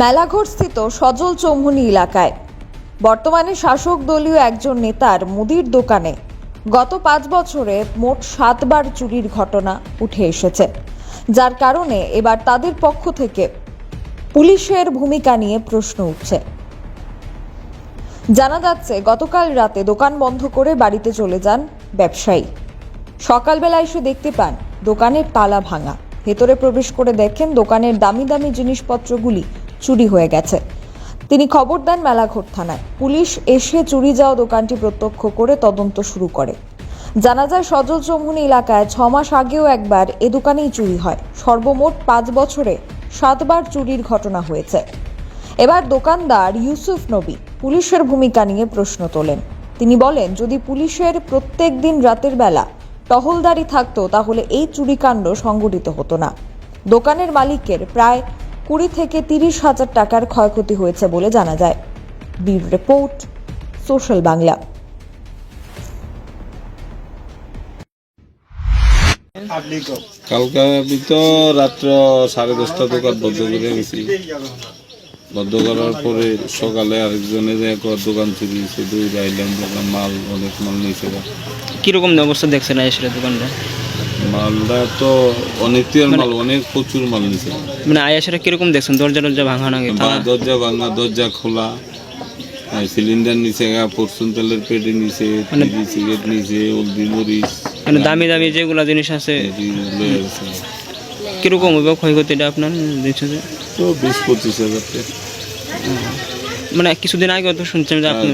মেলাঘর স্থিত সজল চৌমুহনী এলাকায়। বর্তমানে শাসক দলীয় একজন নেতার মুদির দোকানে গত পাঁচ বছরে মোট সাতবার চুরির ঘটনা উঠে এসেছে। যার কারণে এবার তাদের পক্ষ থেকে পুলিশের ভূমিকা নিয়ে প্রশ্ন উঠছে। জানা যাচ্ছে, গতকাল রাতে দোকান বন্ধ করে বাড়িতে চলে যান ব্যবসায়ী। সকালবেলা এসে দেখতে পান, দোকানের তালা ভাঙা। ভেতরে প্রবেশ করে দেখেন দোকানের দামি দামি জিনিসপত্রগুলি চুরি হয়ে গেছে। তিনি খবর দেন মেলাঘোট থানায়। পুলিশ এসে চুরি যাওয়া দোকানটি প্রত্যক্ষ করে তদন্ত শুরু করে। জানা যায়, সজল চৌমুহনী এলাকায় ছ মাস আগেও একবার এ দোকানেই চুরি হয়। সর্বমোট পাঁচ বছরে সাতবার চুরির ঘটনা হয়েছে। এবার দোকানদার ইউসুফ নবী পুলিশের ভূমিকা নিয়ে প্রশ্ন তোলেন। তিনি বলেন, যদি পুলিশের প্রত্যেক দিন রাতের বেলা টহলদারি থাকতো, তাহলে এই চুরিকাণ্ড সংঘটিত হতো না। দোকানের মালিকের প্রায় কুড়ি থেকে তিরিশ হাজার টাকার ক্ষয়ক্ষতি হয়েছে বলে জানা যায়। বির রিপোর্ট সোশ্যাল বাংলা। কালকে আমি তো রাত্র সাড়ে দশটা দোকান বন্ধ করে গেছি বন্ধ করার পরে সকালে আরেকজনে যে এক দোকান চুরি হয়েছে দুই আইলাম দোকান মাল অনেক মাল নিয়েছে কীরকম অবস্থা দেখছেন আয়েশের দোকানটা মালটা তো অনেক টিয়ার মাল অনেক প্রচুর মাল নিয়েছে মানে কীরকম দেখছেন? দরজা টরজা ভাঙা নাকি দরজা ভাঙা দরজা খোলা সিলিন্ডার নিচে পরশুন তেলের পেটে নিচে সিগারেট নিচে হলদি মরিচ মানে দামি দামি যেগুলো জিনিস আছে। কীরকম ক্ষয়ক্ষতিটা আপনার দেখছেন? তো বিশ পঁচিশ হাজার মানে কিছুদিন আগে তো শুনছিলাম যে আপনি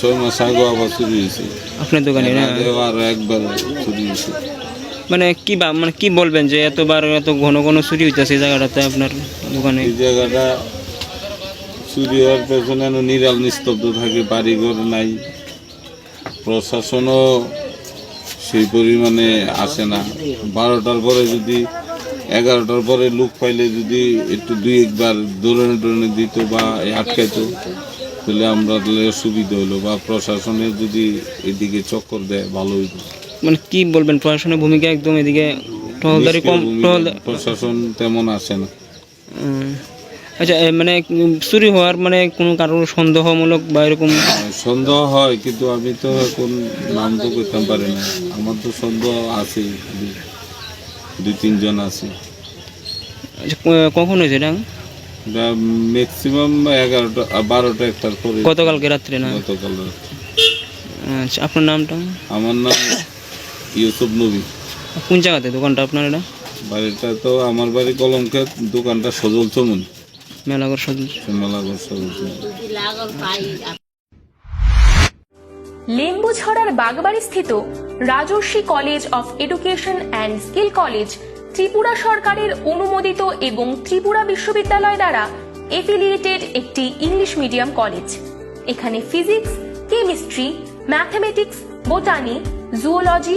ছয় মাস আগে আবার চুরি হয়েছে। আপনার দোকানে আর একবার চুরি হয়েছে। মানে কি মানে কি বলবেন যে এতবার এত ঘন ঘন চুরি হইতেছে এই জায়গাটাতে আপনার দোকানে? এই জায়গাটা চুরি হওয়ার পেছনে নিরাল নিস্তব্ধ থাকে, বাড়িঘর নাই, প্রশাসনও সেই পরিমাণে আসে না। বারোটার পরে যদি, এগারোটার পরে লোক পাইলে যদি একটু দুই একবার দৌড়ানো দৌড়ানো দিত বা আটকাইতো, তাহলে আমরা সুবিধা হইল বা প্রশাসনের যদি এদিকে চক্কর দেয়, ভালো হইতো। মানে কি বলবেন? প্রশাসনের ভূমিকা একদম এদিকে টহলদারি কম টহল প্রশাসন তেমন আসে না। আচ্ছা মানে চুরি হওয়ার মানে কোনো কারোর সন্দেহমূলক বা এরকম সন্দেহ হয় কিন্তু আমি তো এখন নাম তো করতে পারি না। আমার তো সন্দেহ আছে দুই- তিনজন আছে। আচ্ছা, কখন হয়েছে এটা? এটা ম্যাক্সিমাম এগারোটা বারোটা একটার পরে। গতকালকে রাত্রে না? গতকাল রাত্রে। আচ্ছা আপনার নামটা? আমার নাম ইউসুফ নবী। কোন জায়গাতে দোকানটা আপনার এটা? বাড়িটা তো আমার বাড়ি কলমক্ষেত দোকানটা সজল চমন মেলাঘর সদস্য মেলাঘর সজল চমন লেম্বুছড়ার বাগবাড়ি স্থিত Rajarshi college of education and skill college Tripura সরকারের অনুমোদিত এবং ত্রিপুরা বিশ্ববিদ্যালয় দ্বারা এফিলিয়েটেড একটি ইংলিশ মিডিয়াম কলেজ। এখানে physics chemistry mathematics botany zoology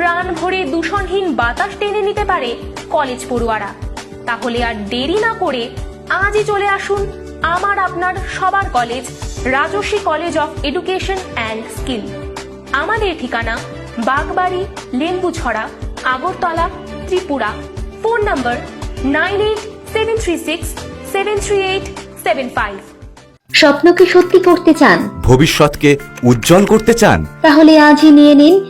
প্রাণ ভরে দূষণহীন বাতাস টেনে নিতে পারে কলেজ পড়ুয়ারা। তাহলে আর দেরি না করে আজই চলে আসুন আমার আপনার সবার college Rajarshi college of education and skill. আমাদের ঠিকানা Bagbari Lembucherra Agartala Tripura. Phone number nine eight seven three six seven three eight seven five. স্বপ্নকে সত্যি করতে চান? ভবিষ্যৎকে উজ্জ্বল করতে চান? তাহলে আজই নিয়ে নিন